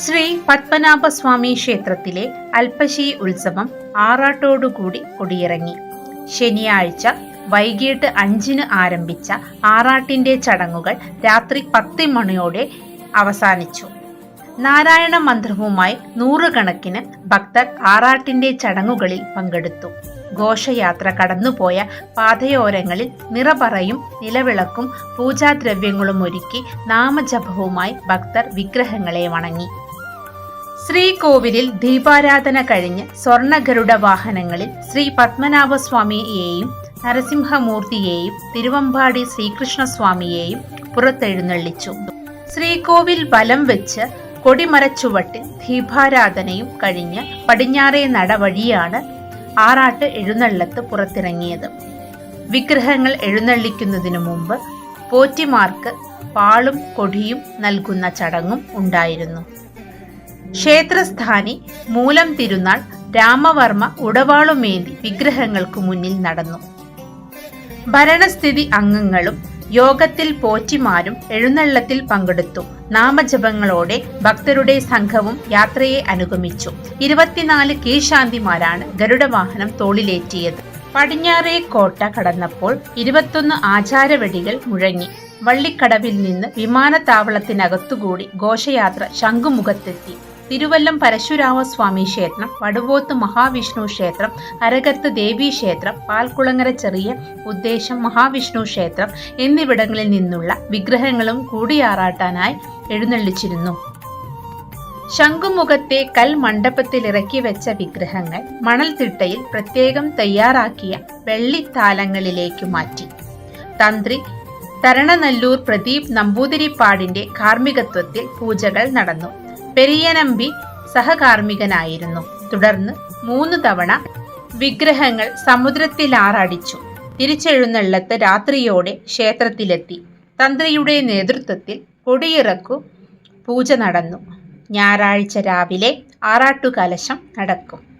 ശ്രീ പത്മനാഭസ്വാമി ക്ഷേത്രത്തിലെ അൽപശി ഉത്സവം ആറാട്ടോടുകൂടി കൊടിയിറങ്ങി. ശനിയാഴ്ച വൈകിട്ട് അഞ്ചിന് ആരംഭിച്ച ആറാട്ടിന്റെ ചടങ്ങുകൾ രാത്രി പത്ത് മണിയോടെ അവസാനിച്ചു. നാരായണ മന്ത്രവുമായി നൂറുകണക്കിന് ഭക്തർ ആറാട്ടിന്റെ ചടങ്ങുകളിൽ പങ്കെടുത്തു. ഘോഷയാത്ര കടന്നുപോയ പാതയോരങ്ങളിൽ നിറപറയും നിലവിളക്കും പൂജാദ്രവ്യങ്ങളും ഒരുക്കി നാമജപവുമായി ഭക്തർ വിഗ്രഹങ്ങളെ വണങ്ങി. ശ്രീകോവിലിൽ ദീപാരാധന കഴിഞ്ഞ് സ്വർണഗരുഡ വാഹനങ്ങളിൽ ശ്രീ പത്മനാഭസ്വാമിയെയും നരസിംഹമൂർത്തിയെയും തിരുവമ്പാടി ശ്രീകൃഷ്ണസ്വാമിയെയും പുറത്തെഴുന്നള്ളിച്ചു. ശ്രീകോവിൽ വലം വെച്ച് കൊടിമരച്ചുവട്ടിൽ ദീപാരാധനയും കഴിഞ്ഞ് പടിഞ്ഞാറേ നടവഴിയാണ് ആറാട്ട് എഴുന്നള്ളത്ത് പുറത്തിറങ്ങിയത്. വിഗ്രഹങ്ങൾ എഴുന്നള്ളിക്കുന്നതിനു മുമ്പ് പോറ്റിമാർക്ക് പാളും കൊടിയും നൽകുന്ന ചടങ്ങും ഉണ്ടായിരുന്നു. ക്ഷേത്രസ്ഥാനി മൂലം തിരുനാൾ രാമവർമ്മ ഉടവാളുമേന്തി വിഗ്രഹങ്ങൾക്ക് മുന്നിൽ നടന്നു. ഭരണസ്ഥിതി അംഗങ്ങളും യോഗത്തിൽ പോറ്റിമാരും എഴുന്നള്ളത്തിൽ പങ്കെടുത്തു. നാമജപങ്ങളോടെ ഭക്തരുടെ സംഘവും യാത്രയെ അനുഗമിച്ചു. ഇരുപത്തിനാല് കീഴ്ശാന്തിമാരാണ് ഗരുഡവാഹനം തോളിലേറ്റിയത്. പടിഞ്ഞാറേ കോട്ട കടന്നപ്പോൾ ഇരുപത്തൊന്ന് ആചാരവെടികൾ മുഴങ്ങി. വള്ളിക്കടവിൽ നിന്ന് വിമാനത്താവളത്തിനകത്തുകൂടി ഘോഷയാത്ര ശംഖുമുഖത്തെത്തി. തിരുവല്ലം പരശുരാമസ്വാമി ക്ഷേത്രം വടുവോത്ത് മഹാവിഷ്ണു ക്ഷേത്രം അരകത്ത് ദേവീ ക്ഷേത്രം പാൽക്കുളങ്ങര ചെറിയ ഉദ്ദേശം മഹാവിഷ്ണു ക്ഷേത്രം എന്നിവിടങ്ങളിൽ നിന്നുള്ള വിഗ്രഹങ്ങളും കൂടിയാറാട്ടാനായി എഴുന്നള്ളിച്ചിരുന്നു. ശംഖുമുഖത്തെ കൽ മണ്ഡപത്തിൽ ഇറക്കി വെച്ച വിഗ്രഹങ്ങൾ മണൽത്തിട്ടയിൽ പ്രത്യേകം തയ്യാറാക്കിയ വെള്ളിത്താലങ്ങളിലേക്ക് മാറ്റി. തന്ത്രി തരണനല്ലൂർ പ്രദീപ് നമ്പൂതിരിപ്പാടിന്റെ കാർമ്മികത്വത്തിൽ പൂജകൾ നടന്നു. പെരിയനമ്പി സഹകാർമ്മികനായിരുന്നു. തുടർന്ന് മൂന്ന് തവണ വിഗ്രഹങ്ങൾ സമുദ്രത്തിലാറാടിച്ചു. തിരിച്ചെഴുന്നള്ളത്ത് രാത്രിയോടെ ക്ഷേത്രത്തിലെത്തി. തന്ത്രിയുടെ നേതൃത്വത്തിൽ കൊടിയിറക്കു പൂജ നടന്നു. ഞായറാഴ്ച രാവിലെ ആറാട്ടുകലശം നടക്കും.